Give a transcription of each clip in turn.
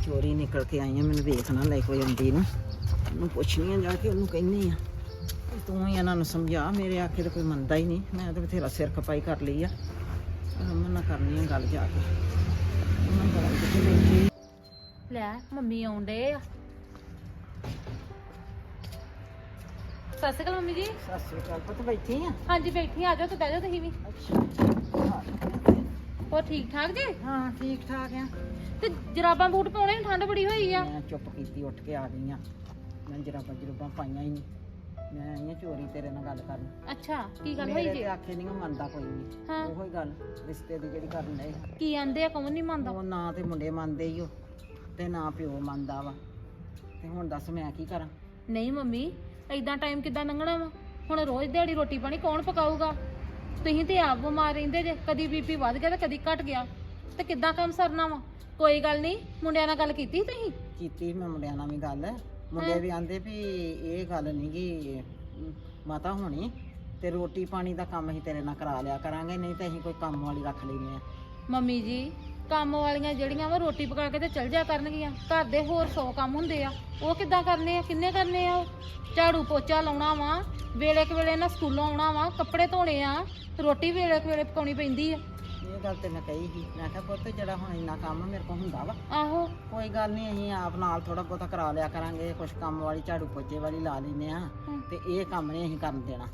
ਚੋਰੀ ਨਿਕਲ ਕੇ ਆਈ ਆ ਮੈਨੂੰ ਵੇਖ ਨਾ ਲੈ ਕੋਈ ਆਉਂਦੀ ਨੂੰ। ਉਹਨੂੰ ਪੁੱਛਣੀ ਆ ਜਾ ਕੇ ਉਹਨੂੰ ਕਹਿੰਨੀ ਆ। ਵੀ ਤੂੰ ਹੀ ਇਹਨਾਂ ਨੂੰ ਸਮਝਾ ਮੇਰੇ ਆਖੇ ਤੇ ਕੋਈ ਮੰਨਦਾ ਹੀ ਨਹੀਂ। ਮੈਂ ਤਾਂ ਬਥੇਰਾ ਸਿਰ ਖਪਾਈ ਕਰ ਲਈ ਆ। ਰਮਨ ਨਾਲ ਕਰਨੀ ਆ ਗੱਲ ਜਾ ਕੇ। ਉਹਨਾਂ ਨੂੰ ਪਤਾ ਨੀ ਕਿੱਥੇ ਬੈਠੀ ਲੈ ਮੰਮੀ ਆਉਂਦੇ ਆ। ਸਤਿ ਸ਼੍ਰੀ ਅਕਾਲ ਮੰਮੀ ਜੀ। ਸਤਿ ਸ੍ਰੀ ਅਕਾਲ ਪੁੱਤ ਬੈਠੀ ਆ? ਹਾਂਜੀ ਬੈਠੀ ਆ ਜਾਓ ਤੇ ਬਹਿ ਜਾਓ ਤੁਸੀਂ ਵੀ। ਅੱਛਾ। ਹੋਰ ਠੀਕ ਠਾਕ ਜੀ? ਹਾਂ ਠੀਕ ਠਾਕ ਆ। ਤੇ ਜਰਾਬਾਂ ਬੂਟ ਪਾਉਣੇ ਨੂੰ ਠੰਡ ਬੜੀ ਹੋਈ ਆ। ਮੈਂ ਚੁੱਪ ਕੀਤੀ ਉੱਠ ਕੇ ਆ ਗਈ ਆ। ਮੈਂ ਜਰਾਬਾਂ ਜਰੂਬਾਂ ਪਾਈਆਂ ਹੀ ਨਹੀਂ। ਮੈਂ ਆਈ ਆ ਚੋਰੀ ਤੇਰੇ ਨਾਲ ਗੱਲ ਕਰਨ। ਅੱਛਾ ਕੀ ਗੱਲ ਹੋਈ ਮੇਰੇ ਜੀ? ਤੇ ਆਖੇ ਨਹੀਂ ਮੰਨਦਾ ਕੋਈ ਨਹੀਂ ਹਾਂ। ਉਹੋ ਹੀ ਗੱਲ ਰਿਸ਼ਤੇ ਦੀ ਜਿਹੜੀ ਕਰਨ ਆ। ਕੀ ਆਂਦੇ ਆ ਕੌਣ ਨਹੀਂ ਮੰਨਦਾ? ਉਹ ਨਾ ਤੇ ਮੁੰਡੇ ਮੰਨਦੇ ਹੀ ਉਹ ਤੇ ਨਾ ਪਿਓ ਮੰਨਦਾ ਵਾ। ਤੇ ਹੁਣ ਦੱਸ ਮੈਂ ਕੀ ਕਰਾਂ? ਨਹੀਂ ਮੰਮੀ ਐਦਾਂ ਟਾਈਮ ਕਿੱਦਾਂ ਲੰਘਣਾ ਵਾ? ਹੁਣ ਰੋਜ਼ ਦਿਹਾੜੀ ਰੋਟੀ ਪਾਣੀ ਕੌਣ ਪਕਾਊਗਾ? ਤੁਸੀਂ ਤੇ ਆਪ ਬਿਮਾਰ ਰਹਿੰਦੇ ਜੇ ਕਦੀ ਬੀਪੀ ਵੱਧ ਗਿਆ ਤੇ ਕਦੀ ਘਟ ਗਿਆ ਤੇ ਕਿੱਦਾਂ ਕੰਮ ਸਰਨਾ ਵਾ? ਕੋਈ ਗੱਲ ਨਹੀਂ ਮੁੰਡਿਆਂ ਨਾਲ ਗੱਲ ਕੀਤੀ ਤੁਸੀਂ? ਕੀਤੀ ਮੈਂ ਮੁੰਡਿਆਂ ਨਾਲ ਵੀ ਗੱਲ। ਮੁੰਡੇ ਵੀ ਆਂਦੇ ਵੀ ਇਹ ਗੱਲ ਨਹੀਂ ਗੀ ਮਾਤਾ ਹੋਣੀ ਤੇ ਰੋਟੀ ਪਾਣੀ ਦਾ ਕੰਮ ਅਸੀਂ ਤੇਰੇ ਨਾਲ ਕਰਾ ਲਿਆ ਕਰਾਂਗੇ ਨਹੀਂ ਤੇ ਅਸੀਂ ਕੋਈ ਕੰਮ ਵਾਲੀ ਰੱਖ ਲੈਨੇ ਆ। ਮੰਮੀ ਜੀ ਕੰਮ ਵਾਲੀਆਂ ਜਿਹੜੀਆਂ ਵਾ ਰੋਟੀ ਪਕਾ ਕੇ ਤੇ ਚਲ ਜਾ ਕਰਨਗੀਆਂ। ਘਰ ਦੇ ਹੋਰ 100 ਕੰਮ ਹੁੰਦੇ ਆ। ਉਹ ਕਿੱਦਾਂ ਕਰਨੇ ਆ? ਕਿੰਨੇ ਕਰਨੇ ਆ ਉਹ? ਝਾੜੂ ਪੋਚਾ ਲਾਉਣਾ ਵਾ ਵੇਲੇ ਕੁ ਵੇਲੇ ਨਾ ਸਕੂਲੋਂ ਆਉਣਾ ਵਾ ਕੱਪੜੇ ਧੋਣੇ ਆ ਰੋਟੀ ਵੇਲੇ ਕੁ ਵੇਲੇ ਪਕਾਉਣੀ ਪੈਂਦੀ ਆ। ਇਹ ਗੱਲ ਤੇ ਮੈਂ ਕਹੀ ਸੀ ਮੈਂ ਕਿਹਾ ਪੁੱਤ ਜਿਹੜਾ ਹੁਣ ਇੰਨਾ ਕੰਮ ਮੇਰੇ ਕੋਲ ਹੁੰਦਾ ਵਾ ਆਹੋ। ਕੋਈ ਗੱਲ ਨਹੀਂ ਅਸੀਂ ਆਪ ਨਾਲ ਥੋੜਾ ਬਹੁਤਾ ਕਰਾ ਲਿਆ ਕਰਾਂਗੇ ਕੁਝ ਕੰਮ ਵਾਲੀ ਝਾੜੂ ਪੋਚੇ ਵਾਲੀ ਲਾ ਲੈਨੇ ਆ ਹਮ। ਤੇ ਇਹ ਕੰਮ ਨਹੀਂ ਅਸੀਂ ਕਰਨ ਦੇਣਾ।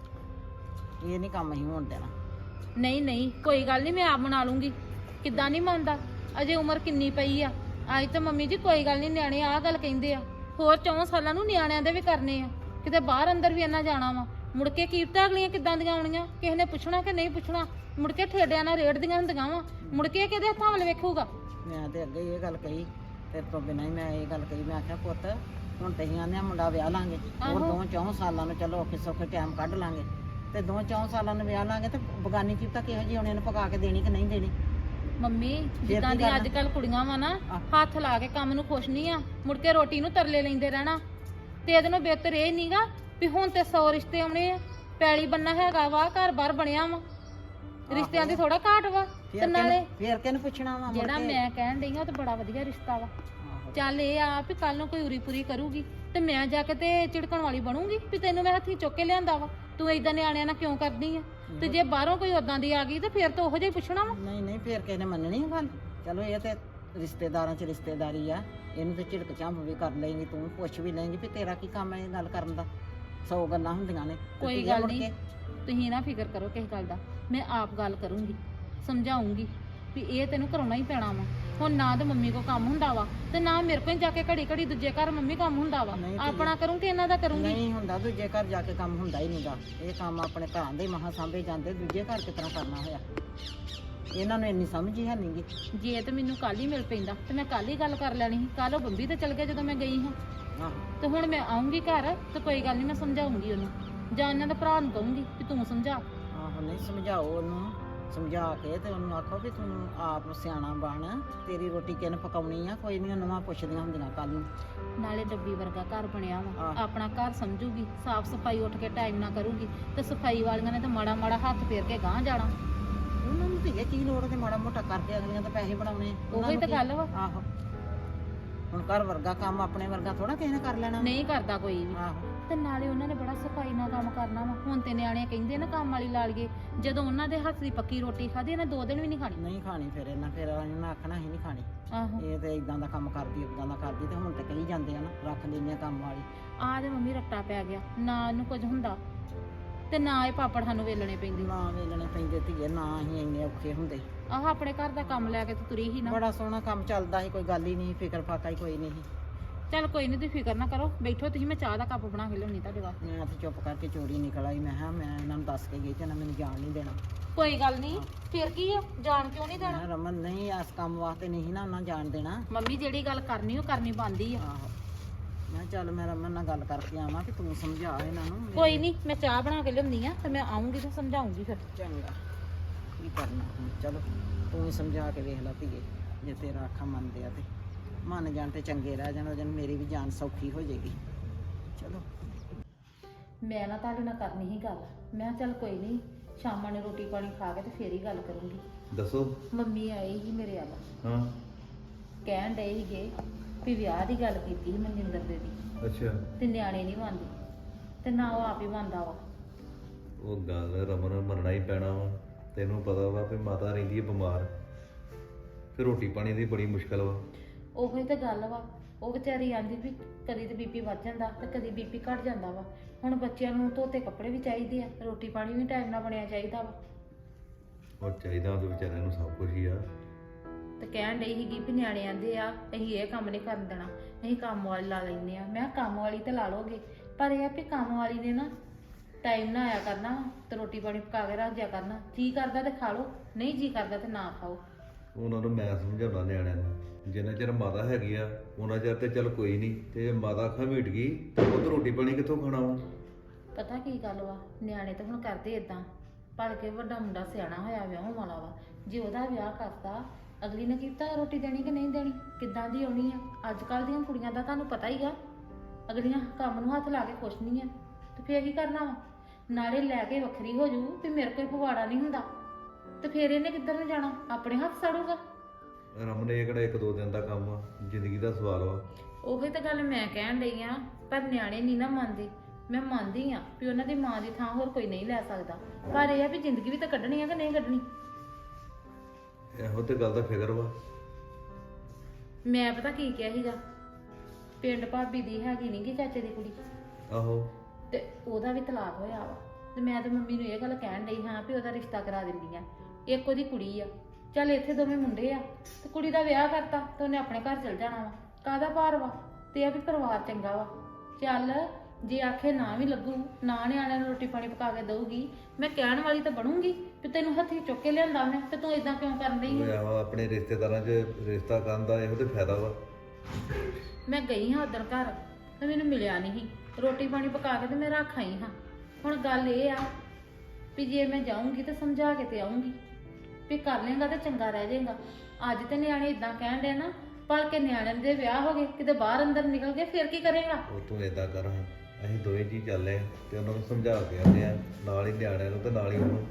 ਇਹ ਨਹੀਂ ਕੰਮ ਅਸੀਂ ਹੋਣ ਦੇਣਾ। ਨਹੀਂ ਨਹੀਂ ਕੋਈ ਗੱਲ ਨਹੀਂ ਮੈਂ ਆਪ ਬਣਾ ਲੂੰਗੀ। ਕਿੱਦਾਂ ਨਹੀਂ ਮੰਨਦਾ? ਅਜੇ ਉਮਰ ਕਿੰਨੀ ਪਈ ਆ? ਅੱਜ ਤਾਂ ਮੰਮੀ ਜੀ ਕੋਈ ਗੱਲ ਨਹੀਂ ਨਿਆਣੇ ਆਹ ਗੱਲ ਕਹਿੰਦੇ ਆ। ਹੋਰ 4 ਸਾਲਾਂ ਨੂੰ ਨਿਆਣਿਆਂ ਦੇ ਵੀ ਕਰਨੇ ਆ। ਕਿਤੇ ਬਾਹਰ ਅੰਦਰ ਵੀ ਇੰਨਾ ਜਾਣਾ ਵਾ? ਮੁੜ ਕੇ ਕੀਪਤਾ ਅਗਲੀਆਂ ਕਿੱਦਾਂ ਦੀਆਂ ਆਉਣੀਆਂ? ਕਿਸੇ ਨੇ ਪੁੱਛਣਾ ਕਿ ਨਹੀਂ ਪੁੱਛਣਾ? ਮੁੜ ਕੇ ਠੇਡਿਆਂ ਨਾਲ ਰੇੜਦੀਆਂ ਹੁੰਦੀਆਂ ਵਾ। ਮੁੜ ਕੇ ਕਿਹਦੇ ਹੱਥਾਂ ਵੱਲ ਵੇਖੂਗਾ? ਮੈਂ ਤੇ ਅੱਗੇ ਇਹ ਗੱਲ ਕਹੀ ਤੇਰੇ ਤੋਂ ਬਿਨਾਂ ਹੀ ਮੈਂ ਇਹ ਗੱਲ ਕਹੀ। ਮੈਂ ਆਖਿਆ ਪੁੱਤ ਹੁਣ ਤੇ ਅਸੀਂ ਆਂਦੇ ਆ ਮੁੰਡਾ ਵਿਆਹ ਲਾਂਗੇ। ਹੋਰ। ਦੋ ਚੌਂ ਸਾਲਾਂ ਨੂੰ ਚਲੋ ਔਖੇ ਸੌਖੇ ਟਾਈਮ ਕੱਢ ਲਾਂਗੇ। ਤੇ ਦੋ ਚੌਂ ਸਾਲਾਂ ਨੂੰ ਵਿਆਹ ਲਾਂਗੇ ਤੇ ਬਗਾਨੀ ਕੀ ਪਤਾ ਕਿਹੋ ਜਿਹੀ ਉਹਨੇ ਨੂੰ ਪਕਾ ਕੇ ਦੇਣੀ ਕਿ ਨਹੀਂ ਦੇਣੀ? ਮੰਮੀ ਜਿੱਦਾਂ ਦੀ? ਅੱਜ ਕੱਲ ਕੁੜੀਆਂ ਵਾ ਨਾ। ਹੱਥ ਲਾ ਕੇ ਕੰਮ ਨੂੰ ਖੁਸ਼ ਨਹੀਂ ਆ। ਮੁੜ ਕੇ ਰੋਟੀ ਨੂੰ ਤਰਲੇ ਲੈਂਦੇ ਰਹਿਣਾ। ਤੇ ਇਹਦੇ ਨੂੰ ਬਿਹਤਰ ਇਹ ਨਹੀਂਗਾ ਵੀ ਹੁਣ ਤੇ 100 ਰਿਸ਼ਤੇ ਆਉਣੇ ਆ ਪੈਲੀ ਬੰਨਾ ਹੈਗਾ ਵਾ ਘਰ ਬਾਰ ਬਣਿਆ ਵਾ। ਰਿਸ਼ਤਿਆਂ ਦੀ ਥੋੜਾ ਘਾਟ ਵਾ ਤੇ ਫੇਰ ਨਾਲੇ ਕਿਹਨੂੰ ਫੇਰ ਕਿਹਨੂੰ ਪੁੱਛਣਾ ਵਾ ਮੁੜ ਜਿਹੜਾ ਕੇ? ਮੈਂ ਕਹਿਣ ਡਈ ਆ ਉਹ ਤਾਂ ਬੜਾ ਵਧੀਆ ਰਿਸ਼ਤਾ ਵਾ। ਆਹੋ। ਚੱਲ ਇਹ ਆ ਵੀ ਕੱਲ ਨੂੰ ਕੋਈ ਉਰੀ ਪੂਰੀ ਕਰੂਗੀ ਤੇ ਮੈਂ ਜਾ ਕੇ ਤੇ ਝਿੜਕਣ ਵਾਲੀ ਬਣੂਗੀ ਵੀ ਤੈਨੂੰ ਮੈਂ ਹੱਥੀ ਚੁੱਕ ਕੇ ਲਿਆਂਦਾ ਵਾ। ਤੂੰ ਏਦਾਂ ਨਿਆਣਿਆਂ ਨਾਲ ਕਿਉਂ ਕਰਦੀ ਆ? ਤੇ ਜੇ ਬਾਹਰੋਂ ਕੋਈ ਉਦਾਂ ਦੀ ਆ ਗਈ ਤੇ ਫਿਰ ਤਾਂ ਉਹੋ ਜਿਹਾ ਹੀ ਪੁੱਛਣਾ ਵਾ। ਨਹੀਂ ਨਹੀਂ ਫੇਰ ਕਿਸੇ ਨੇ ਮੰਨਣੀ ਗੱਲ। ਚਲੋ ਇਹ ਤੇ ਰਿਸ਼ਤੇਦਾਰਾਂ 'ਚ ਰਿਸ਼ਤੇਦਾਰੀ ਆ ਇਹਨੂੰ ਤੇ ਝਿੜਕ ਝੰਬ ਵੀ ਕਰ ਲਏਗੀ ਤੂੰ ਪੁੱਛ ਵੀ ਲਏਗੀ ਵੀ ਤੇਰਾ ਕੀ ਕੰਮ ਹੈ ਇਹ ਗੱਲ ਕਰਨ ਦਾ? ਸੌ ਗੱਲਾਂ ਹੁੰਦੀਆਂ ਨੇ। ਤੇ ਕੋਈ ਗੱਲ ਮੁੜ ਨਹੀਂ ਕੇ? ਤੁਸੀਂ ਨਾ ਫਿਕਰ ਕਰੋ ਕਿਸੇ ਗੱਲ ਦਾ ਮੈਂ ਆਪ ਗੱਲ ਕਰੂੰਗੀ ਸਮਝਾਉਂਗੀ ਵੀ ਇਹ ਤੈਨੂੰ ਕਰਾਉਣਾ ਹੀ ਪੈਣਾ ਵਾ। ਹੁਣ ਨਾ ਤੇ ਮੰਮੀ ਕੋ ਕੰਮ ਹੁੰਦਾ ਵਾ ਤੇ ਨਾ ਮੇਰੇ ਕੋਲ ਜਾ ਕੇ ਘੜੀ ਘੜੀ ਦੂਜੇ ਘਰ ਮੰਮੀ ਕੰਮ ਹੁੰਦਾ ਵਾ। ਨਹੀਂ ਤੇ ਆਪਣਾ ਕਰੂੰਗੀ ਇਹਨਾਂ ਦਾ ਕਰੂੰਗੀ? ਨਹੀਂ ਹੁੰਦਾ ਦੂਜੇ ਘਰ ਜਾ ਕੇ ਕੰਮ ਹੁੰਦਾ ਹੀ ਨਹੀਂਗਾ ਇਹ ਕੰਮ ਆਪਣੇ ਘਰਾਂ ਦੇ ਮਹਾ ਸਾਂਭੇ ਜਾਂਦੇ ਦੂਜੇ ਘਰ ਕਿਸ ਤਰ੍ਹਾਂ ਕਰਨਾ ਹੋਇਆ? ਇਹਨਾਂ ਨੂੰ ਇੰਨੀ ਸਮਝ ਹੀ ਹੈ ਨਹੀਂਗੀ ਜੇ ਤੇ ਮੈਨੂੰ ਕੱਲ ਹੀ ਮਿਲ ਪੈਂਦਾ ਤੇ ਮੈਂ ਕੱਲ ਹੀ ਗੱਲ ਕਰ ਲੈਣੀ ਸੀ। ਕੱਲ ਉਹ ਬੰਬੀ ਤੇ ਚਲ ਗਿਆ ਜਦੋਂ ਮੈਂ ਗਈ ਹਾਂ। ਆਹੋ ਤੇ ਹੁਣ ਮੈਂ ਆਉਂਗੀ ਘਰ ਤੇ ਕੋਈ ਗੱਲ ਨਹੀਂ ਮੈਂ ਸਮਝਾਉਂਗੀ ਉਹਨੂੰ। ਜਾਂ ਇਹਨਾਂ ਦੇ ਭਰਾ ਨੂੰ ਕਹੂੰਗੀ ਵੀ ਤੂੰ ਸਮਝਾ। ਆਹੋ ਨਹੀਂ ਸਮਝਾਓ ਉਹਨੂੰ। ਸਮਝਾ ਕੇ ਤੇ ਉਹਨੂੰ ਆਖੋ ਵੀ ਤੂੰ ਆਪ ਸਿਆਣਾ ਬਣ। ਤੇਰੀ ਰੋਟੀ ਕਿਹਨੇ ਪਕਾਉਣੀ ਆ? ਕੋਈ ਨਹੀਂ ਨਵਾਂ ਪੁੱਛਦੀਆਂ ਹੁੰਦੀਆਂ ਕੱਲ ਨੂੰ। ਨਾਲੇ ਡੱਬੀ ਵਰਗਾ ਘਰ ਬਣਿਆ ਵਾ। ਆਹ। ਆਪਣਾ ਘਰ ਸਮਝੂਗੀ ਸਾਫ਼ ਸਫ਼ਾਈ ਉੱਠ ਕੇ ਟਾਈਮ ਨਾਲ ਕਰੂਗੀ। ਤੇ ਸਫ਼ਾਈ ਵਾਲੀਆਂ ਨੇ ਤਾਂ ਮਾੜਾ ਮਾੜਾ ਹੱਥ ਫੇਰ ਕੇ ਗਾਂਹ ਜਾਣਾ। ਉਹਨਾਂ ਨੂੰ ਧੀਏ ਕੀ ਲੋੜ ਤੇ ਮਾੜਾ ਮੋਟਾ ਕਰਕੇ ਅਗਲੀਆਂ ਤਾਂ ਪੈਸੇ ਬਣਾਉਣੇ ਉਹਨਾਂ ਉਹੀ ਨੂੰ ਤਾਂ ਕੀ- ਗੱਲ ਵਾ। ਆਹੋ। ਹੁਣ ਘਰ ਵਰਗਾ ਕੰਮ ਆਪਣੇ ਵਰਗਾ ਥੋੜਾ ਕਿਸੇ ਨੇ ਕਰ ਲੈਣਾ। ਨਹੀਂ ਕਰਦਾ ਕੋਈ ਵੀ। ਆਹੋ। ਤੇ ਨਾਲੇ ਉਹਨਾਂ ਨੇ ਬੜਾ ਸਫ਼ਾਈ ਨਾਲ ਕੰਮ ਕਰਨਾ ਵਾ। ਹੁਣ ਤੇ ਨਿਆਣੇ ਕਹਿੰਦੇ ਨਾ ਕੰਮ ਵਾਲੀ ਲਾ ਲਈਏ ਜਦੋਂ ਉਹਨਾਂ ਦੇ ਹੱਥ ਦੀ ਪੱਕੀ ਰੋਟੀ ਖਾਧੀ ਇਹਨਾਂ ਦੋ ਦਿਨ ਵੀ ਨਹੀਂ ਖਾਣੀ। ਨਹੀਂ ਖਾਣੀ ਫਿਰ ਇਹਨਾਂ ਫਿਰ ਇਹਨਾਂ ਆਖਣਾ ਹੀ ਨਹੀਂ ਖਾਣੀ। ਆਹੋ। ਇਹ ਤੇ ਇਦਾਂ ਦਾ ਕੰਮ ਕਰਦੀ ਇਦਾਂ ਦਾ ਕਰਦੀ ਤੇ ਹੁਣ ਤੇ ਕਹੀ ਜਾਂਦੇ ਆ ਨਾ ਰੱਖ ਲੈਂਦੇ ਆ ਕੰਮ ਵਾਲੀ। ਆਹ ਤੇ ਮੰਮੀ ਰੱਟਾ ਪੈ ਗਿਆ। ਨਾ ਉਹਨੂੰ ਕੁਝ ਹੁੰਦਾ। ਤੇ ਨਾ ਇਹ ਪਾਪੜ ਸਾਨੂੰ ਵੇਲਣੇ ਪੈਂਦੇ। ਨਾ ਵੇਲਣੇ ਪੈਂਦੇ ਧੀਏ ਨਾ ਹੀ ਇੰਨੇ ਔਖੇ ਹੁੰਦੇ। ਆਹ ਆਪਣੇ ਘਰ ਦਾ ਕੰਮ ਲੈ ਕੇ ਤੇ ਤੁਰੀ ਹੀ ਨਾ। ਬੜਾ ਸੋਹਣਾ ਕੰਮ ਚੱਲਦਾ ਸੀ ਕੋਈ ਗੱਲ ਹੀ ਨਹੀਂ ਫਿਕਰ ਫਾਕਾ ਹੀ ਕੋਈ ਨਹੀਂ ਸੀ। ਚੱਲ ਕੋਈ ਨਹੀਂ ਤੁਸੀਂ ਫਿਕਰ ਨਾ ਕਰੋ। ਬੈਠੋ ਤੁਸੀਂ ਮੈਂ ਚਾਹ ਦਾ ਕੱਪ ਬਣਾ ਕੇ ਲਿਆਉਣੀ ਤੁਹਾਡੇ ਵਾਸਤੇ। ਮੈਂ ਤੇ ਚੁੱਪ ਕਰਕੇ ਚੋਰੀ ਨਿਕਲ ਆਈ ਮੈਂ ਕਿਹਾ ਮੈਂ ਇਹਨਾਂ ਨੂੰ ਦੱਸ ਕੇ ਗਈ ਤੇ ਇਹਨਾਂ ਮੈਨੂੰ ਜਾਣ ਨਹੀਂ ਦੇਣਾ। ਕੋਈ ਗੱਲ ਨਹੀਂ ਫਿਰ ਕੀ ਆ? ਜਾਣ ਕਿਉਂ ਨਹੀਂ ਮੈਂ ਦੇਣਾ ਕਿਹਾ, ਰਮਨ ਨਹੀਂ ਇਸ ਕੰਮ ਵਾਸਤੇ ਨਹੀਂ ਨਾ ਉਹਨਾਂ ਜਾਣ ਦੇਣਾ। ਮੰਮੀ ਜਿਹੜੀ ਗੱਲ ਕਰਨੀ ਉਹ ਕਰਨੀ ਬੰਦੀ ਆ। ਆਹੋ। ਮੈਂ ਕਿਹਾ ਚੱਲ ਮੈਂ ਰਮਨ ਨਾਲ ਗੱਲ ਕਰਕੇ ਆਵਾਂ ਕਿ ਤੂੰ ਸਮਝਾ ਇਹਨਾਂ ਨੂੰ। ਕੋਈ ਨਹੀਂ ਮੈਂ ਚਾਹ ਬਣਾ ਕੇ ਲਿਆਉਂਦੀ ਆ ਤੇ ਮੈਂ ਆਉਂਗੀ ਤੇ ਸਮਝਾਉਂਗੀ ਫਿਰ। ਚੰਗਾ। ਕੀ ਕਰਨਾ ਹੁਣ? ਚਲੋ ਤੂੰ ਹੀ ਸਮਝਾ ਕੇ ਵੇਖ ਲੈ ਧੀਏ ਜੇ ਤੇਰਾ ਅੱਖਾਂ ਮੰਨਦੇ ਆ ਤੇ। ਮੰਨ ਜਾਣ ਤੇ ਚੰਗੇ ਰਹਿ ਜਾਣ ਨਾਲ ਮੇਰੀ ਵੀ ਜਾਨ ਸੌਖੀ ਹੋ ਜਾਏਗੀ। ਚਲੋ। ਮੈਂ ਨਾ ਤੁਹਾਡੇ ਨਾਲ ਕਰਨੀ ਹੀ ਗੱਲ। ਮੈਂ ਕਿਹਾ ਚੱਲ ਕੋਈ ਨਹੀਂ ਸ਼ਾਮਾਂ ਨੂੰ ਰੋਟੀ ਪਾਣੀ ਖਾ ਕੇ ਤੇ ਫੇਰ ਹੀ ਗੱਲ ਕਰੂੰਗੀ। ਦੱਸੋ। ਮੰਮੀ ਆਏ ਹੀ ਮੇਰੇ ਵੱਲ। ਹਾਂ। ਕਹਿਣ ਡਏ ਸੀਗੇ ਵੀ ਵਿਆਹ ਦੀ ਗੱਲ ਕੀਤੀ ਸੀ ਮਨਿੰਦਰ ਦੇ ਦੀ ਅੱਛਾ। ਤੇ ਨਿਆਣੇ ਨਹੀਂ ਮੰਨਦੇ। ਤੇ ਨਾ ਉਹ ਆਪ ਹੀ ਮੰਨਦਾ ਵਾ। ਉਹ ਗੱਲ ਰਮਨ ਮੰਨਣਾ ਹੀ ਪੈਣਾ ਵਾ। ਤੈਨੂੰ ਪਤਾ ਵਾ ਵੀ ਮਾਤਾ ਰਹਿੰਦੀ ਹੈ ਬਿਮਾਰ। ਫਿਰ ਰੋਟੀ ਪਾਣੀ ਦੀ ਬੜੀ ਮੁਸ਼ਕਲ ਵਾ। ਉਹੀ ਤਾਂ ਗੱਲ ਵਾ। ਉਹ ਵਿਚਾਰੀ ਆਂਦੀ ਵੀ ਕਦੀ ਤੇ ਬੀਪੀ ਵੱਧ ਜਾਂਦਾ ਤੇ ਕਦੀ ਬੀਪੀ ਘਟ ਜਾਂਦਾ ਵਾ। ਹੁਣ ਬੱਚਿਆਂ ਨੂੰ ਧੋਤੇ ਕੱਪੜੇ ਵੀ ਚਾਹੀਦੇ ਆ। ਰੋਟੀ ਪਾਣੀ ਵੀ ਟਾਈਮ ਨਾਲ ਬਣਿਆ ਚਾਹੀਦਾ ਵਾ। ਉਹ ਚਾਹੀਦਾ ਉਹਦੇ ਵਿਚਾਰਿਆਂ ਨੂੰ ਸਭ ਕੁਝ ਹੀ ਆ। ਤੇ ਕਹਿਣ ਡਈ ਸੀਗੀ ਵੀ ਨਿਆਣੇ ਆਂਦੇ ਆ ਅਸੀਂ ਇਹ ਕੰਮ ਨਹੀਂ ਕਰਨ ਦੇਣਾ ਅਸੀਂ ਕੰਮ ਵਾਲੀ ਲਾ ਲੈਨੇ ਆ। ਮੈਂ ਕਿਹਾ ਕੰਮ ਵਾਲੀ ਤੇ ਲਾ ਲੋਗੇ ਪਰ ਇਹ ਆ ਵੀ ਕੰਮ ਵਾਲੀ ਨੇ ਨਾ ਟਾਈਮ ਨਾ ਆਇਆ ਕਰਨਾ ਤੇ ਰੋਟੀ ਪਾਣੀ ਪਕਾ ਕੇ ਰੱਖ ਦਿਆ ਕਰਨਾ। ਜੀ ਕਰਦਾ ਤੇ ਖਾ ਲਓ ਨਹੀਂ ਜੀ ਕਰਦਾ ਤੇ ਨਾ ਖਾਓ। ਉਹਨਾਂ ਨੂੰ ਮੈਂ ਸਮਝਾਉਣਾ ਨਿਆਣਿਆਂ ਨੂੰ ਜਿੰਨਾ ਚਿਰ ਮਾਤਾ ਹੈਗੀ ਆ ਉਹਨਾਂ ਚਿਰ ਤੇ ਚੱਲ ਕੋਈ ਨਹੀਂ ਤੇ ਜੇ ਮਾਤਾ ਅੱਖਾਂ ਮੀਟ ਗਈ ਤੇ ਉਹ ਤਾਂ ਰੋਟੀ ਪਾਣੀ ਕਿੱਥੋਂ ਖਾਣਾ ਵਾ? ਪਤਾ ਕੀ ਗੱਲ ਵਾ ਨਿਆਣੇ ਤਾਂ ਹੁਣ ਕਰਦੇ ਇਦਾਂ ਭਲ ਕੇ ਵੱਡਾ ਮੁੰਡਾ ਸਿਆਣਾ ਹੋਇਆ ਵਿਆਹ ਵਾਲਾ ਵਾ ਜੇ ਉਹਦਾ ਵਿਆਹ ਕਰਤਾ ਅਗਲੀ ਨੇ ਕੀਤਾ ਰੋਟੀ ਦੇਣੀ ਕਿ ਨਹੀਂ ਦੇਣੀ? ਕਿੱਦਾਂ ਦੀ ਆਉਣੀ ਆ? ਅੱਜ ਕੱਲ ਦੀਆਂ ਕੁੜੀਆਂ ਦਾ ਤੁਹਾਨੂੰ ਪਤਾ ਹੀ ਆ। ਅਗਲੀਆਂ ਕੰਮ ਨੂੰ ਹੱਥ ਲਾ ਕੇ ਖੁਸ਼ ਨਹੀਂ ਆ। ਤੇ ਫੇਰ ਕੀ ਕਰਨਾ ਵਾ? ਨਾਲੇ ਲੈ ਕੇ ਵੱਖਰੀ ਹੋ ਜੂ ਵੀ ਮੇਰੇ ਕੋਈ ਪਵਾੜਾ ਨਹੀਂ ਹੁੰਦਾ। ਤੇ ਫੇਰ ਇਹਨੇ ਕਿੱਧਰ ਨੂੰ ਜਾਣਾ? ਆਪਣੇ ਹੱਥ ਸੜੂਗਾ। ਰਮਨ ਇਹ ਕਿਹੜਾ ਇੱਕ ਦੋ ਦਿਨ ਦਾ ਕੰਮ ਆ? ਜ਼ਿੰਦਗੀ ਦਾ ਸਵਾਲ ਵਾ। ਉਹੀ ਤਾਂ ਗੱਲ ਮੈਂ ਕਹਿਣ ਡਈ ਆ ਪਰ ਨਿਆਣੇ ਨਹੀਂ ਨਾ ਮੰਨਦੇ। ਮੈਂ ਮੰਨਦੀ ਆ ਵੀ ਉਹਨਾਂ ਦੀ ਮਾਂ ਦੀ ਥਾਂ ਹੋਰ ਕੋਈ ਨਹੀਂ ਲੈ ਸਕਦਾ। ਪਰ ਇਹ ਆ ਵੀ ਜ਼ਿੰਦਗੀ ਵੀ ਤਾਂ ਕੱਢਣੀ ਆ ਕਿ ਨਹੀਂ ਕੱਢਣੀ? ਇਹੋ ਤੇ ਗੱਲ ਦਾ ਫਿਕਰ ਵਾ। ਮੈਂ ਪਤਾ ਕੀ ਕਿਹਾ ਸੀਗਾ? ਪਿੰਡ ਭਾਬੀ ਦੀ ਹੈਗੀ ਨੀ ਗੀ ਚਾਚੇ ਦੀ ਕੁੜੀ। ਆਹੋ। ਤੇ ਉਹਦਾ ਵੀ ਤਲਾਕ ਹੋਇਆ ਵਾ। ਤੇ ਮੈਂ ਤੇ ਮੰਮੀ ਨੂੰ ਇਹ ਗੱਲ ਕਹਿਣ ਡਈ ਹਾਂ ਵੀ ਉਹਦਾ ਰਿਸ਼ਤਾ ਕਰਾ ਦਿੰਦੀਆਂ ਇੱਕ ਉਹਦੀ ਕੁੜੀ ਆ। ਚੱਲ ਇੱਥੇ ਦੋਵੇਂ ਮੁੰਡੇ ਆ। ਤੇ ਕੁੜੀ ਦਾ ਵਿਆਹ ਕਰਤਾ ਤੇ ਉਹਨੇ ਆਪਣੇ ਘਰ ਚਲ ਜਾਣਾ ਵਾ। ਕਾਹਦਾ ਭਾਰ ਵਾ? ਤੇ ਇਹ ਵੀ ਪਰਿਵਾਰ ਚੰਗਾ ਵਾ। ਚੱਲ ਜੇ ਆਖੇ ਨਾ ਵੀ ਲੱਗੂ ਨਾ ਨਿਆਣਿਆਂ ਨੂੰ ਰੋਟੀ ਪਾਣੀ ਪਕਾ ਕੇ ਦਊਗੀ ਮੈਂ ਕਹਿਣ ਵਾਲੀ ਤਾਂ ਬਣੂੰਗੀ ਵੀ ਤੈਨੂੰ ਹੱਥੀ ਚੁੱਕ ਕੇ ਲਿਆਂਦਾ ਮੈਂ ਤੇ ਤੂੰ ਇਦਾਂ ਕਿਉਂ ਕਰਨ ਡਈ ਆ? ਹੋਇਆ ਵਾ ਆਪਣੇ ਰਿਸ਼ਤੇਦਾਰਾਂ 'ਚ ਰਿਸ਼ਤਾ ਕਰਨ ਦਾ ਇਹੋ ਤੇ ਫਾਇਦਾ ਵਾ। ਮੈਂ ਗਈ ਹਾਂ ਉਦੋਂ ਘਰ ਤੇ ਮੈਨੂੰ ਮਿਲਿਆ ਨਹੀਂ ਰੋਟੀ ਪਾਣੀ ਪਕਾ ਕੇ ਤੇ ਮੈਂ ਰੱਖ ਆਈ ਹਾਂ। ਹੁਣ ਗੱਲ ਇਹ ਆ ਵੀ ਜੇ ਮੈਂ ਜਾਊਂਗੀ ਤੇ ਸਮਝਾ ਕੇ ਤੇ ਆਊਂਗੀ ਵੀ ਕਰ ਲੇਗਾ ਤੇ ਚੰਗਾ ਰਹਿ ਜਾਏਗਾ। ਅੱਜ ਤੇ ਨਿਆਣੇ ਇਦਾਂ ਕਹਿਣ ਦੇ ਨਾ ਪਰ ਕੇ ਨਿਆਣਿਆਂ ਦੇ ਵਿਆਹ ਹੋ ਗਏ ਕਿਤੇ ਬਾਹਰ ਅੰਦਰ ਨਿਕਲ ਗਏ ਫਿਰ ਕੀ ਕਰੇਗਾ? ਉਹ ਤੂੰ ਏਦਾਂ ਕਰ ਹਾਂ ਅਸੀਂ ਦੋਵੇਂ ਜੀ ਚੱਲੇ ਤੇ ਉਹਨਾਂ ਨੂੰ ਸਮਝਾ ਕੇ ਆਉਂਦੇ ਆ ਨਾਲ ਹੀ ਨਿਆਣਿਆਂ ਨੂੰ ਤੇ ਨਾਲ ਹੀ ਉਹਨੂੰ।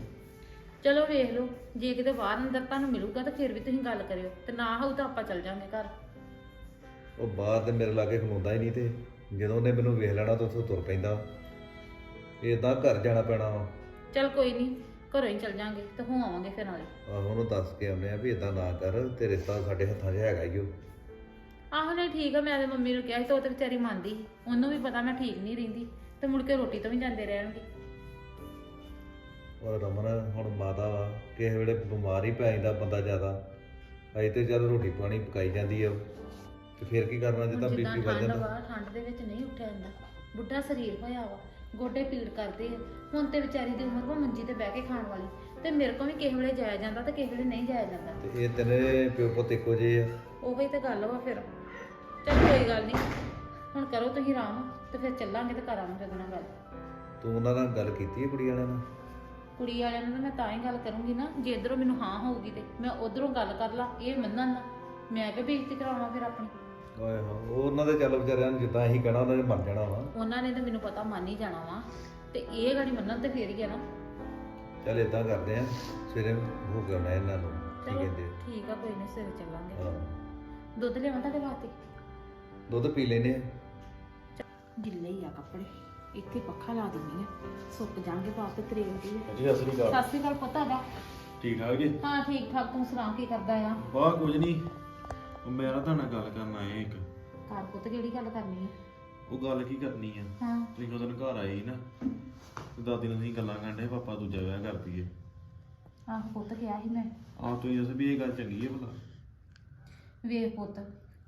ਚਲੋ ਵੇਖ ਲਓ ਜੇ ਕਿਤੇ ਬਾਹਰ ਅੰਦਰ ਤੁਹਾਨੂੰ ਮਿਲੂਗਾ ਤਾਂ ਫਿਰ ਵੀ ਤੁਸੀਂ ਗੱਲ ਕਰਿਓ ਤੇ ਨਾ ਹੋਊ ਤਾਂ ਆਪਾਂ ਚੱਲ ਜਾਾਂਗੇ ਘਰ। ਉਹ ਬਾਹਰ ਤੇ ਮੇਰੇ ਲਾਗੇ ਖਲੋਂਦਾ ਹੀ ਨਹੀਂ ਤੇ ਜਦੋਂ ਉਹਨੇ ਮੈਨੂੰ ਵੇਖ ਲੈਣਾ ਤਾਂ ਉੱਥੋਂ ਤੁਰ ਪੈਂਦਾ। ਏਦਾਂ ਘਰ ਜਾਣਾ ਪੈਣਾ ਵਾ। ਚਲ ਕੋਈ ਨਹੀਂ ਘਰੋਂ ਹੀ ਚੱਲ ਜਾਾਂਗੇ ਤੇ ਹੋ ਆਵਾਂਗੇ ਫਿਰ ਨਾਲੇ। ਆਹੋ ਉਹਨੂੰ ਦੱਸ ਕੇ ਆਉਂਦੇ ਆ ਵੀ ਏਦਾਂ ਨਾ ਕਰ ਤੇ ਰਿਸ਼ਤਾ ਸਾਡੇ ਹੱਥਾਂ 'ਚ ਹੈਗਾ ਹੀ ਉਹ ਆਹੋ ਨਹੀਂ ਠੀਕ ਆ ਮੈਂ ਤੇ ਮੰਮੀ ਨੂੰ ਕਿਹਾ ਸੀ ਤੇ ਉਹ ਤੇ ਵਿਚਾਰੀ ਮੰਨਦੀ ਸੀ। ਉਹਨੂੰ ਵੀ ਪਤਾ ਮੈਂ ਠੀਕ ਨਹੀਂ ਰਹਿੰਦੀ ਤੇ ਮੁੜ ਕੇ ਰੋਟੀ ਤੋਂ ਵੀ ਜਾਂਦੇ ਰਹਿਣਗੇ। ਔਰ ਰਮਨ ਹੁਣ ਮਾਤਾ ਵਾ ਕਿਸੇ ਵੇਲੇ ਬਿਮਾਰ ਪੈ ਜਾਂਦਾ ਬੰਦਾ ਜ਼ਿਆਦਾ। ਅਜੇ ਤੇ ਚੱਲ ਰੋਟੀ ਪਾਣੀ ਪਕਾਈ ਜਾਂਦੀ ਆ। ਤੇ ਫਿਰ ਕੀ ਕਰਨਾ ਜੇ ਤਾਂ ਜਿੱਦਾਂ ਬੀਪੀ ਵੱਧ ਠੰਡ ਜਾਂਦਾ ਵਾ ਠੰਡ ਦੇ ਵਿੱਚ ਨਹੀਂ ਉੱਠਿਆ ਜਾਂਦਾ। ਬੁੱਢਾ ਸਰੀਰ ਹੋਇਆ ਵਾ ਗੋਡੇ ਪੀੜ ਕਰਦੇ ਆ। ਹੁਣ ਤੇ ਵਿਚਾਰੀ ਦੀ ਉਮਰ ਵਾ ਮੰਜੀ ਤੇ ਬਹਿ ਕੇ ਖਾਣ ਵਾਲੀ। ਤੇ ਮੇਰੇ ਕੋਲ ਵੀ ਕਿਸੇ ਵੇਲੇ ਜਾਇਆ ਜਾਂਦਾ ਤੇ ਕਿਸੇ ਵੇਲੇ ਨਹੀਂ ਜਾਇਆ ਜਾਂਦਾ। ਤੇ ਇਹ ਤਿੰਨੇ ਪਿਓ ਪੁੱਤ ਇੱਕੋ ਜਿਹੇ ਆ। ਉਹੀ ਤੇ ਗੱਲ ਵਾ ਫਿਰ। ਚੱਲ ਕੋਈ ਗੱਲ ਨਹੀਂ ਹੁਣ ਕਰੋ ਤੁਸੀਂ ਆਰਾਮ ਤੇ ਫਿਰ ਚੱਲਾਂਗੇ ਤੇ ਕਰਾਂਗੇ ਉਹਦੇ ਨਾਲ ਗੱਲ। ਤੂੰ ਉਹਨਾਂ ਨਾਲ ਗੱਲ ਕੀਤੀ ਹੈ ਕੁੜੀ ਵਾਲਿਆਂ ਨਾਲ? ਕੁੜੀ ਵਾਲਿਆਂ ਨਾਲ ਤਾਂ ਮੈਂ ਤਾਂ ਹੀ ਗੱਲ ਕਰੂੰਗੀ ਨਾ ਜੇ ਇਧਰੋਂ ਮੈਨੂੰ ਹਾਂ ਹੋਊਗੀ ਤੇ ਮੈਂ ਉਧਰੋਂ ਗੱਲ ਕਰ ਲਾ ਇਹ ਮੰਨਣ ਨਾ। ਮੈਂ ਕਿ ਬੇਇੱਜ਼ਤੀ ਕਰਾਉਣਾ ਫਿਰ ਆਪਣੀ। ਓਏ ਹੋ ਉਹ ਉਹਨਾਂ ਦੇ ਚੱਲ ਵਿਚਾਰਿਆਂ ਨੂੰ ਜਿੱਦਾਂ ਅਸੀਂ ਕਹਿਣਾ ਉਹਨਾਂ ਨੇ ਮੰਨ ਜਾਣਾ ਵਾ। ਉਹਨਾਂ ਨੇ ਤਾਂ ਮੈਨੂੰ ਪਤਾ ਮੰਨ ਹੀ ਜਾਣਾ ਵਾ ਤੇ ਇਹ ਗਾੜੀ ਮੰਨਣ ਤੇ ਫੇਰ ਹੀ ਆ ਨਾ। ਚੱਲ ਇਦਾਂ ਕਰਦੇ ਆ ਸਵੇਰੇ ਹੋ ਕੇ ਆਉਣਾ ਇਹਨਾਂ ਨੂੰ ਕੀ ਚਲੋ ਕਹਿੰਦੇ ਆ? ਠੀਕ ਆ ਕੋਈ ਨਹੀਂ ਸਵੇਰੇ ਚੱਲਾਂਗੇ। ਹਾਂ। ਦੁੱਧ ਲਿਆਵਾਂ ਤੁਹਾਡੇ ਵਾਸਤੇ? ਦੁੱਧ ਪੀ ਲੈਨੇ ਆ। ਗਿੱਲੇ ਹੀ ਆ ਕੱਪੜੇ। ਇੱਥੇ ਪੱਖਾ ਲਾ ਦਿੰਨੀ ਆ। ਸੁੱਕ ਜਾਣਗੇ ਬਾਅਦ ਤੇ ਤਰੇਲ ਦੀ। ਜੀ ਸਤਿ ਸ੍ਰੀ ਅਕਾਲ। ਸਤਿ ਸ਼੍ਰੀ ਅਕਾਲ ਪਤਾ ਦਾ ਠੀਕ ਠਾਕ ਜੀ? ਹਾਂ ਠੀਕ ਠਾਕ। ਤੂੰ ਸੁਣਾ ਕੀ ਕਰਦਾ ਆ? ਵਾਹ ਕੁਝ ਨਹੀਂ ਉਹ ਮੈਂ ਨਾ ਤੁਹਾਡੇ ਨਾਲ ਗੱਲ ਕਰਨ ਆਇਆ ਇੱਕ। ਘਰ ਪੁੱਤ ਕਿਹੜੀ ਗੱਲ ਕਰਨੀ ਆ? ਉਹ ਗੱਲ ਕੀ ਕਰਨੀ ਆ? ਹਾਂ। ਤੁਸੀਂ ਉਦੋਂ ਘਰ ਆਏ ਸੀ ਨਾ। ਤੇ ਦਾਦੀ ਨਾਲ ਤੁਸੀਂ ਗੱਲਾਂ ਕਰਦੇ ਪਾਪਾ ਦੂਜਾ ਵਿਆਹ ਕਰ ਦਈਏ। ਆਹ ਪੁੱਤ ਕਿਹਾ ਸੀ ਮੈਂ। ਆਹ ਤੁਸੀਂ ਦੱਸ ਵੀ ਇਹ ਗੱਲ ਚੰਗੀ ਹੈ ਭਲਾ? ਵੇਖ ਪੁੱਤ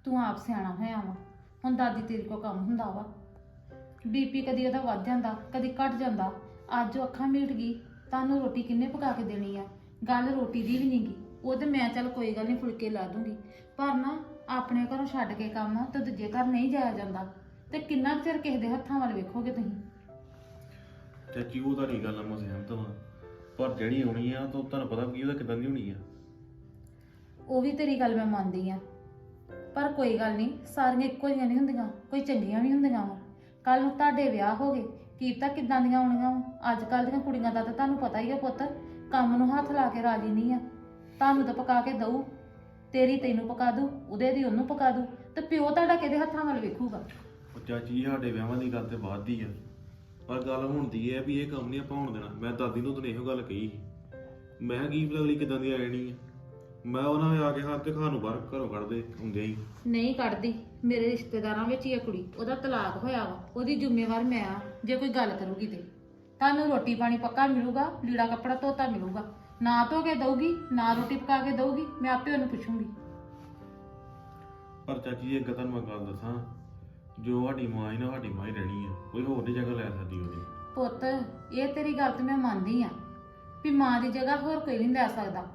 ਤੂੰ ਆਪ ਸਿਆਣਾ ਹੋਇਆ ਵਾ। ਹੁਣ ਦਾਦੀ ਤੇਰੇ ਕੋ ਕੰਮ ਹੁੰਦਾ ਵਾ। ਬੀਪੀ ਕਦੀ ਉਹਦਾ ਵੱਧ ਜਾਂਦਾ ਕਦੀ ਘਟ ਜਾਂਦਾ। ਅੱਜ ਉਹ ਅੱਖਾਂ ਮੀਟ ਗਈ ਤੁਹਾਨੂੰ ਰੋਟੀ ਕਿੰਨੇ ਪਕਾ ਕੇ ਦੇਣੀ ਆ? ਗੱਲ ਰੋਟੀ ਦੀ ਵੀ ਨਹੀਂਗੀ ਉਹ ਤੇ ਮੈਂ ਚੱਲ ਕੋਈ ਗੱਲ ਨਹੀਂ ਫੁਲਕੇ ਲਾ ਦੂੰਗੀ। ਪਰ ਨਾ ਆਪਣੇ ਘਰੋਂ ਛੱਡ ਕੇ ਕੰਮ ਤੇ ਦੂਜੇ ਘਰ ਨਹੀਂ ਜਾਇਆ ਜਾਂਦਾ। ਤੇ ਕਿੰਨਾ ਕੁ ਚਿਰ ਕਿਸੇ ਦੇ ਹੱਥਾਂ ਵੱਲ ਵੇਖੋਗੇ ਤੁਸੀਂ? ਚਾਚੀ ਉਹ ਤੁਹਾਡੀ ਗੱਲ ਨਾਲ ਮੈਂ ਸਹਿਮਤ ਹਾਂ। ਪਰ ਜਿਹੜੀ ਹੋਣੀ ਆ ਤਾਂ ਤੁਹਾਨੂੰ ਪਤਾ ਕੀ ਉਹਦਾ ਕਿਦਾਂ ਦੀ ਹੋਣੀ ਆ। ਉਹ ਵੀ ਤੇਰੀ ਗੱਲ ਮੈਂ ਮੰਨਦੀ ਆ। ਪਰ ਕੋਈ ਗੱਲ ਨਹੀਂ, ਸਾਰੀਆਂ ਇੱਕੋ ਜਿਹੀਆਂ ਨਹੀਂ ਹੁੰਦੀਆਂ, ਕੋਈ ਚੰਗੀਆਂ ਵੀ ਹੁੰਦੀਆਂ ਵਾ। ਕੱਲ ਨੂੰ ਤੁਹਾਡੇ ਵਿਆਹ ਹੋ ਗਏ ਕੀ ਤਾਂ ਕਿੱਦਾਂ ਦੀਆਂ ਆਉਣੀਆਂ ਵਾ? ਅੱਜ ਕੱਲ ਦੀਆਂ ਕੁੜੀਆਂ ਦਾ ਤਾਂ ਤੁਹਾਨੂੰ ਪਤਾ ਹੀ ਆ ਪੁੱਤ, ਕੰਮ ਨੂੰ ਹੱਥ ਲਾ ਕੇ ਰਾਜੀ ਨਹੀਂ ਆ। ਤੁਹਾਨੂੰ ਤਾਂ ਪਕਾ ਕੇ ਦਊ, ਤੇਰੀ ਤੈਨੂੰ ਪਕਾ ਦੂ ਉਹਦੇ ਦੀ ਉਹਨੂੰ ਪਕਾ ਦੂ ਤੇ ਪਿਓ ਤੁਹਾਡਾ ਕਿਹਦੇ ਹੱਥਾਂ ਵੱਲ ਵੇਖੂਗਾ? ਉਹ ਚਾਚੀ ਸਾਡੇ ਵਿਆਹਾਂ ਦੀ ਗੱਲ ਤੇ ਬਾਅਦ ਦੀ ਆ। ਪਰ ਗੱਲ ਹੁਣ ਦੀ ਹੈ ਵੀ ਇਹ ਕੰਮ ਨਹੀਂ ਆਪਾਂ ਹੋਣ ਦੇਣਾ। ਮੈਂ ਦਾਦੀ ਨੂੰ ਤਾਂ ਇਹੋ ਗੱਲ ਕਹੀ ਸੀ। ਮੈਂ ਕਿਹਾ, ਕੀ ਪਤਾ ਅਗਲੀ ਕਿਦਾਂ ਦੀ ਆ ਜਾਣੀ ਆ। ਮੈਂ ਉਹਨਾਂ ਨੇ ਆ ਕੇ ਹੱਥ ਤੇ ਖਾਣ ਨੂੰ ਬਾਹਰ ਘਰੋਂ ਕੱਢਦੇ ਹੁੰਦੇ ਹੀ। ਨਹੀਂ ਕੱਢਦੀ ਮੇਰੇ ਰਿਸ਼ਤੇਦਾਰਾਂ ਵਿੱਚ ਹੀ ਆ ਕੁੜੀ ਉਹਦਾ ਤਲਾਕ ਹੋਇਆ ਵਾ ਉਹਦੀ ਜ਼ਿੰਮੇਵਾਰ ਮੈਂ ਆ ਜੇ ਕੋਈ ਗੱਲ ਕਰੂਗੀ ਤੇ। ਤੁਹਾਨੂੰ ਰੋਟੀ ਪਾਣੀ ਪੱਕਾ ਮਿਲੂਗਾ ਲੀੜਾ ਕੱਪੜਾ ਧੋਤਾ ਮਿਲੂਗਾ। ਨਾ ਧੋ ਕੇ ਦਊਗੀ ਨਾ ਰੋਟੀ ਪਕਾ ਕੇ ਦਊਗੀ ਮੈਂ ਆਪੇ ਉਹਨੂੰ ਪੁੱਛੂੰਗੀ। ਪਰ ਚਾਚੀ ਜੀ ਇੱਕ ਤੁਹਾਨੂੰ ਮੈਂ ਗੱਲ ਦੱਸਾਂ ਜੋ ਸਾਡੀ ਮਾਂ ਹੀ ਨਾ ਸਾਡੀ ਮਾਂ ਹੀ ਰਹਿਣੀ ਆ ਕੋਈ ਹੋਰ ਨਹੀਂ ਜਗ੍ਹਾ ਲੈ ਸਕਦੀ ਉਹਦੀ। ਪੁੱਤ ਇਹ ਤੇਰੀ ਗੱਲ ਤੇ ਮੈਂ ਮੰਨਦੀ ਆ ਵੀ ਮਾਂ ਦੀ ਜਗ੍ਹਾ ਹੋਰ ਕੋਈ ਨਹੀਂ ਲੈ ਸਕਦਾ।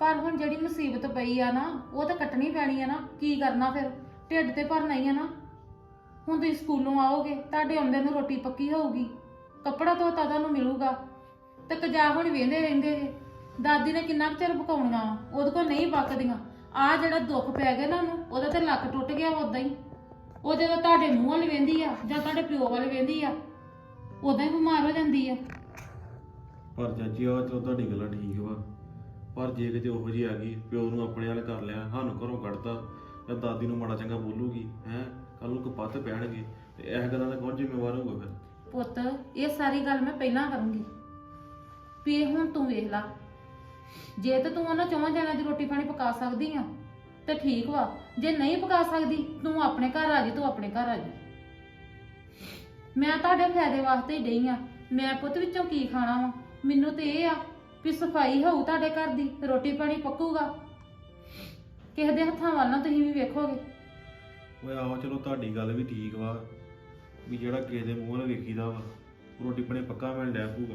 ਪਰ ਹੁਣ ਜਿਹੜੀ ਮੁਸੀਬਤ ਪਈ ਆ ਨਾ, ਉਹ ਤਾਂ ਕੱਟਣੀ ਪੈਣੀ ਆ ਨਾ, ਕੀ ਕਰਨਾ ਫਿਰ? ਢਿੱਡ ਤੇ ਭਰਨਾ ਹੀ ਆ ਨਾ। ਹੁਣ ਤੁਸੀਂ ਸਕੂਲੋਂ ਆਓਗੇ, ਤੁਹਾਡੇ ਆਉਂਦੇ ਨੂੰ ਰੋਟੀ ਪੱਕੀ ਹੋਊਗੀ, ਕੱਪੜਾ ਧੋਤਾ ਤੁਹਾਨੂੰ ਮਿਲੂਗਾ। ਤੇ ਕਜਾ ਹੁਣ ਵੇਂਦੇ ਰਹਿੰਦੇ ਜੇ ਦਾਦੀ ਨੇ ਕਿੰਨਾ ਕੁ ਚਿਰ ਪਕਾਉਣੀਆਂ ਉਹਦੇ ਕੋਲ ਨਹੀਂ ਪੱਕਦੀਆਂ। ਆ ਜਿਹੜਾ ਦੁੱਖ ਪੈ ਗਿਆ ਨਾ ਉਹਨੂੰ, ਉਹਦਾ ਤੇ ਲੱਕ ਟੁੱਟ ਗਿਆ ਉਦਾਂ ਹੀ। ਉਹ ਜਦੋਂ ਤੁਹਾਡੇ ਮੂੰਹ ਵੱਲ ਵੇਂਦੀ ਆ, ਜਾਂ ਤੁਹਾਡੇ ਪਿਓ ਵੱਲ ਵੇਂਦੀ ਆ ਉਦਾਂ ਹੀ ਬਿਮਾਰ ਹੋ ਜਾਂਦੀ ਆ। ਪਰ ਚਾਚੀ ਉਹ ਤਾਂ ਤੁਹਾਡੀ ਗੱਲ ਠੀਕ ਵਾ। ਪਰ ਜੇ ਕਿਤੇ ਉਹੋ ਜੀ ਆ ਗਈ, ਪਿਓ ਨੂੰ ਆਪਣੇ ਵੱਲ ਕਰ ਲਿਆ, ਸਾਨੂੰ ਘਰੋਂ ਕੱਢਤਾ, ਜਾਂ ਦਾਦੀ ਨੂੰ ਮਾੜਾ ਚੰਗਾ ਬੋਲੂਗੀ, ਹੈ ਕੱਲ ਨੂੰ ਕਪੱਤ ਪੈਣਗੇ, ਤੇ ਇਹ ਗੱਲਾਂ ਦਾ ਕੌਣ ਜ਼ਿੰਮੇਵਾਰ ਹੋਊਗਾ ਫਿਰ? ਪੁੱਤ, ਇਹ ਸਾਰੀ ਗੱਲ ਮੈਂ ਪਹਿਲਾਂ ਕਰੂੰਗੀ। ਵੀ ਇਹ ਹੁਣ ਤੂੰ ਵੇਖ ਲਾ। ਜੇ ਤੇ ਤੂੰ ਉਹਨਾਂ ਚੌਵਾਂ ਜਣਿਆਂ ਦੀ ਰੋਟੀ ਪਾਣੀ ਪਕਾ ਸਕਦੀ ਆ, ਤੇ ਠੀਕ ਵਾ। ਜੇ ਨਹੀਂ ਪਕਾ ਸਕਦੀ, ਤੂੰ ਆਪਣੇ ਘਰ ਆ ਜੀ, ਤੂੰ ਆਪਣੇ ਘਰ ਆ ਜੀ। ਮੈਂ ਤੁਹਾਡੇ ਫਾਇਦੇ ਵਾਸਤੇ ਹੀ ਡਈ ਆ। ਮੈਂ ਪੁੱਤ ਵਿੱਚੋਂ ਕੀ ਖਾਣਾ ਵਾ? ਮੈਨੂੰ ਤੇ ਇਹ ਆ ਵੀ ਸਫ਼ਾਈ ਹੋਊ ਤੁਹਾਡੇ ਘਰ ਦੀ ਰੋਟੀ ਪਾਣੀ ਪੱਕੂਗਾ। ਕਿਸੇ ਦੇ ਹੱਥਾਂ ਵੱਲ ਨਾ ਤੁਸੀਂ ਵੀ ਵੇਖੋਗੇ। ਓਏ ਆਹੋ ਚਲੋ ਤੁਹਾਡੀ ਗੱਲ ਵੀ ਠੀਕ ਵਾ ਵੀ ਜਿਹੜਾ ਕਿਸੇ ਦੇ ਮੂੰਹ ਨਾਲ ਵੇਖੀਦਾ ਵਾ ਰੋਟੀ ਪਾਣੀ ਪੱਕਾ ਮਿਲ ਡੈ ਪੂਗਾ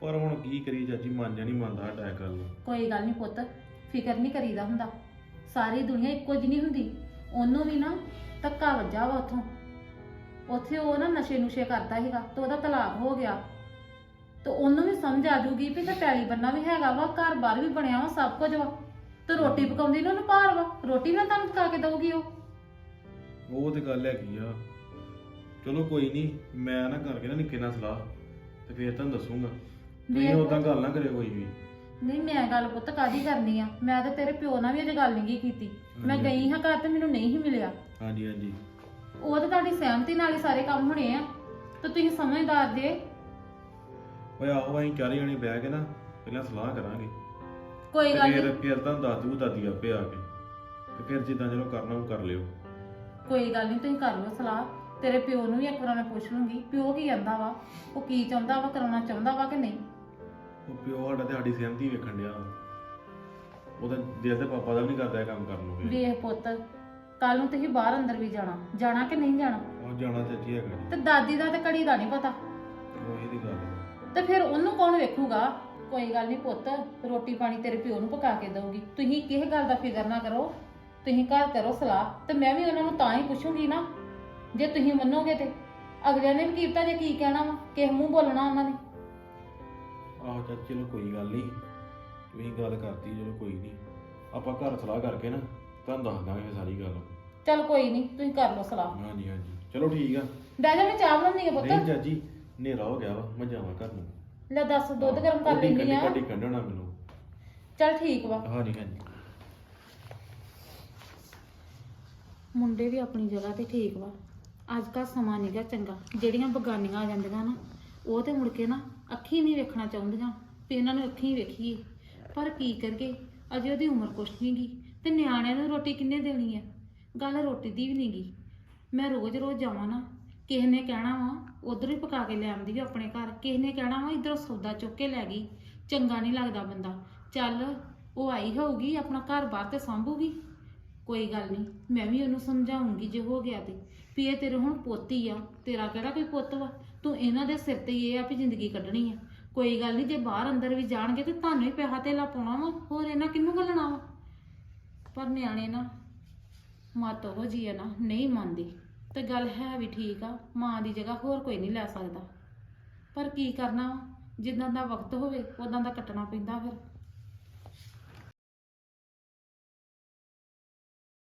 ਪਰ ਹੁਣ ਕੀ ਕਰੀ ਚਾਚੀ ਮੰਨ ਜਾ ਨਹੀਂ ਮੰਨਦਾ ਇਹ ਗੱਲ ਨੂੰ। ਕੋਈ ਗੱਲ ਨਹੀਂ ਪੁੱਤ ਫਿਕਰ ਨਹੀਂ ਕਰੀਦਾ ਹੁੰਦਾ। ਸਾਰੀ ਦੁਨੀਆ ਇੱਕੋ ਜਿਹੀ ਨਹੀਂ ਹੁੰਦੀ। ਉਹਨੂੰ ਵੀ ਨਾ ਧੱਕਾ ਵੱਜਾ ਵਾ ਉੱਥੋਂ। ਉੱਥੇ ਉਹ ਨਾ ਨਸ਼ੇ ਨੁਸ਼ੇ ਕਰਦਾ ਸੀਗਾ ਤੇ ਉਹਦਾ ਤਲਾਕ ਹੋ ਗਿਆ। ਤੇ ਉਹਨੂੰ ਵੀ ਸਮਝ ਆ ਜੂਗੀ ਵੀ ਤੇ ਪੈਲੀ ਬੰਨਾ ਵੀ ਹੈਗਾ ਵਾ ਘਰ ਬਾਰ ਵੀ ਬਣਿਆ ਵਾ ਸਭ ਕੁਝ ਵਾ। ਤੇ ਰੋਟੀ ਪਕਾਉਂਦੀ ਨੂੰ ਉਹਨੂੰ ਭਾਰ ਵਾ ਰੋਟੀ ਵੀ ਤੁਹਾਨੂੰ ਪਕਾ ਕੇ ਦਊਗੀ ਉਹ। ਉਹ ਤੇ ਗੱਲ ਹੈਗੀ ਆ। ਚਲੋ ਕੋਈ ਨਹੀਂ ਮੈਂ ਨਾ ਕਰਕੇ ਨਾ ਨਿੱਕੇ ਨਾਲ ਸਲਾਹ ਤੇ ਫੇਰ ਤੁਹਾਨੂੰ ਦੱਸੂਗਾ। ਤੁਸੀਂ ਵੇਖ ਉਦਾਂ ਗੱਲ ਨਾ ਕਰਿਓ ਕੋਈ ਵੀ। ਨਹੀਂ ਮੈਂ ਗੱਲ ਪੁੱਤ ਕਾਦੀ ਕਰਨੀ ਆ? ਮੈਂ ਤਾਂ ਤੇਰੇ ਪਿਓ ਨਾਲ ਵੀ ਅਜੇ ਗੱਲ ਨਹੀਂ ਕੀਤੀ। ਮੈਂ ਹਾਂਜੀ। ਗਈ ਹਾਂ ਘਰ ਤੇ ਮੈਨੂੰ ਨਹੀਂ ਹੀ ਮਿਲਿਆ। ਹਾਂਜੀ ਹਾਂਜੀ। ਉਹ ਤਾਂ ਤੁਹਾਡੀ ਸਹਿਮਤੀ ਨਾਲ ਹੀ ਸਾਰੇ ਕੰਮ ਹੋਣੇ ਆ। ਤੇ ਤੁਸੀਂ ਸਮਝਦਾਰ ਜੇ। ਓਏ ਆਹੋ ਅਸੀਂ ਚਾਰੇ ਜਣੇ ਬਹਿ ਕੇ ਨਾ ਪਹਿਲਾਂ ਸਲਾਹ ਕਰਾਂਗੇ। ਕੋਈ ਤੇ ਗੱਲ ਨਹੀਂ। ਫਿਰ ਤੁਹਾਨੂੰ ਦੱਸ ਦੂ ਦਾਦੀ ਆਪੇ ਆ ਕੇ। ਤੇ ਫਿਰ ਜਿੱਦਾਂ ਚਲੋ ਕਰਨਾ ਉਹ ਕਰ ਲਿਓ। ਕੋਈ ਗੱਲ ਨਹੀਂ ਤੁਸੀਂ ਕਰ ਲਓ ਸਲਾਹ। ਤੇਰੇ ਪਿਓ ਨੂੰ ਵੀ ਇੱਕ ਵਾਰ ਮੈਂ ਪੁੱਛ ਲੂੰਗੀ ਪਿਓ ਕੀ ਕਹਿੰਦਾ ਵਾ? ਉਹ ਕੀ ਚਾਹੁੰਦਾ ਵਾ ਕਰਾਉਣਾ ਚਾਹੁੰਦਾ ਵਾ ਕਿ ਨਹੀਂ? ਉਹ ਪਿਓ ਸਾਡਾ ਤੇ ਸਾਡੀ ਸਹਿਮਤੀ ਵੇਖਣ ਡਿਆ ਵਾ। ਉਹਦਾ ਦਿਲ ਤੇ ਪਾਪਾ ਦਾ ਵੀ ਨਹੀਂ ਕਰਦਾ ਇਹ ਕੰਮ ਕਰਨ ਨੂੰ ਫਿਰ। ਵੇਖ ਪੁੱਤ ਕੱਲ ਨੂੰ ਤੁਸੀਂ ਬਾਹਰ ਅੰਦਰ ਵੀ ਜਾਣਾ। ਜਾਣਾ ਕਿ ਨਹੀਂ ਜਾਣਾ? ਉਹ ਜਾਣਾ ਚਾਚੀ ਹੈਗਾ। ਜੀ ਤੇ ਦਾਦੀ ਦਾ ਤੇ ਕੜੀ ਦਾ ਨਹੀਂ ਪਤਾ। ਵਾ। ਤੇ ਫਿਰ ਉਹਨੂੰ ਕੌਣ ਵੇਖੂਗਾ? ਕੋਈ ਗੱਲ ਨਹੀਂ ਪੁੱਤ ਰੋਟੀ ਪਾਣੀ ਤੇਰੇ ਪਿਓ ਨੂੰ ਪਕਾ ਕੇ ਦਊਗੀ। ਤੁਸੀਂ ਕਿਸੇ ਗੱਲ ਦਾ ਫਿਕਰ ਨਾ ਕਰੋ ਤੁਸੀਂ ਘਰ ਕਰੋ ਸਲਾਹ ਤੇ ਮੈਂ ਵੀ ਉਹਨਾਂ ਨੂੰ ਤਾਂ ਹੀ ਪੁੱਛੂੰਗੀ ਨਾ ਜੇ ਤੁਸੀਂ ਮੰਨੋਗੇ ਤੇ। ਅਗਲਿਆਂ ਨੇ ਵੀ ਕੀਤਾ ਜੇ ਕੀ ਕਹਿਣਾ ਵਾ ਕਿਸ ਮੂੰਹ ਬੋਲਣਾ ਉਹਨਾਂ ਨੇ। ਆਹੋ ਚਾਚੀ ਚਲੋ ਕੋਈ ਗੱਲ ਨਹੀਂ ਤੁਸੀਂ ਗੱਲ ਕਰਤੀ ਚਲੋ ਕੋਈ ਨਹੀਂ ਆਪਾਂ ਘਰ ਸਲਾਹ ਕਰਕੇ ਨਾ ਤੁਹਾਨੂੰ ਦੱਸ ਦਾਂਗੇ ਫਿਰ ਸਾਰੀ ਗੱਲ। ਚੱਲ ਕੋਈ ਨਹੀਂ ਤੁਸੀਂ ਕਰ ਲਓ ਸਲਾਹ। ਹਾਂਜੀ ਹਾਂਜੀ। ਚਲੋ ਠੀਕ ਆ। ਬਹਿ ਜਾ ਮੈਂ ਚਾਹ ਬਣਾਉਣੀ ਹੈ ਨਹੀਂ ਪੁੱਤ ਚਾਚੀ ਹਨੇਰਾ ਹੋ ਗਿਆ ਵਾ ਮੈਂ ਜਾਵਾਂ ਘਰ ਨੂੰ। ਲੈ ਦੱਸ ਦੁੱਧ ਗਰਮ ਕਰ ਲੈਂਦੀ ਆ। ਕੱਢੀ ਕੱਢਣਾ ਮੈਨੂੰ। ਚੱਲ ਠੀਕ ਵਾ। ਹਾਂਜੀ ਹਾਂਜੀ ਮੁੰਡੇ ਵੀ ਆਪਣੀ ਜਗ੍ਹਾ ਤੇ ਠੀਕ ਵਾ। ਅੱਜ ਕੱਲ੍ਹ ਸਮਾਂ ਨੀਗਾ ਚੰਗਾ। ਜਿਹੜੀਆਂ ਬਗਾਨੀਆਂ ਆ ਜਾਂਦੀਆਂ ਨਾ ਉਹ ਤੇ ਮੁੜ ਕੇ ਨਾ ਅੱਖੀ ਨਹੀਂ ਵੇਖਣਾ ਚਾਹੁੰਦੀਆਂ ਵੀ ਇਹਨਾਂ ਨੂੰ ਅੱਖੀ ਵੇਖੀਏ। ਪਰ ਕੀ ਕਰੀਏ? ਅਜੇ ਉਹਦੀ ਉਮਰ ਕੁਛ ਨੀ ਗੀ ਤੇ ਨਿਆਣਿਆਂ ਨੂੰ ਰੋਟੀ ਕਿੰਨੇ ਦੇਣੀ ਆ? ਗੱਲ ਰੋਟੀ ਦੀ ਵੀ ਨੀ ਗੀ। ਮੈਂ ਰੋਜ਼-ਰੋਜ਼ ਜਾਵਾਂ ਨਾ ਕਿਸੇ ਨੇ ਕਹਿਣਾ ਵਾ ਉਧਰ ਹੀ ਪਕਾ ਕੇ ਲੈ ਆਉਂਦੀ ਆ ਆਪਣੇ ਘਰ। ਕਿਸੇ ਨੇ ਕਹਿਣਾ ਵਾ ਇਧਰੋਂ ਸੌਦਾ ਚੁੱਕ ਕੇ ਲੈ ਗਈ। ਚੰਗਾ ਨਹੀਂ ਲੱਗਦਾ ਬੰਦਾ। ਚੱਲ ਉਹ ਆਈ ਹੋਊਗੀ, ਆਪਣਾ ਘਰ ਬਾਹਰ ਤੇ ਸੰਭੂਗੀ। ਕੋਈ ਗੱਲ ਨਹੀਂ, ਮੈਂ ਵੀ ਉਹਨੂੰ ਸਮਝਾਉਂਗੀ ਜੇ ਹੋ ਗਿਆ ਤੇ। ਵੀ ਇਹ ਤੇਰੇ ਹੁਣ ਪੋਤੀ ਆ, ਤੇਰਾ ਕਿਹੜਾ ਕੋਈ ਪੁੱਤ ਵਾ? ਤੂੰ ਇਹਨਾਂ ਦੇ ਸਿਰ ਤੇ ਇਹ ਆ ਵੀ ਜ਼ਿੰਦਗੀ ਕੱਢਣੀ ਆ। ਕੋਈ ਗੱਲ ਨਹੀਂ, ਜੇ ਬਾਹਰ ਅੰਦਰ ਵੀ ਜਾਣਗੇ ਤੇ ਤੁਹਾਨੂੰ ਹੀ ਪੈਸਾ ਧੇਲਾ ਪਾਉਣਾ ਵਾ। ਹੋਰ ਇਹਨਾਂ ਕਿਹਨੂੰ ਗੱਲਣਾ ਵਾ? ਪਰ ਨਿਆਣੇ ਨਾ, ਮਤ ਉਹ ਜੀ ਆ ਨਾ, ਨਹੀਂ ਮੰਨਦੀ। ਤੇ ਗੱਲ ਹੈ ਵੀ ਠੀਕ ਆ, ਮਾਂ ਦੀ ਜਗ੍ਹਾ ਹੋਰ ਕੋਈ ਨਹੀਂ ਲੈ ਸਕਦਾ। ਪਰ ਕੀ ਕਰਨਾ ਜਿੱਦਾਂ ਦਾ ਵਕਤ ਹੋਵੇ ਉਦਾਂ ਦਾ ਕੱਟਣਾ ਪੈਂਦਾ ਫਿਰ।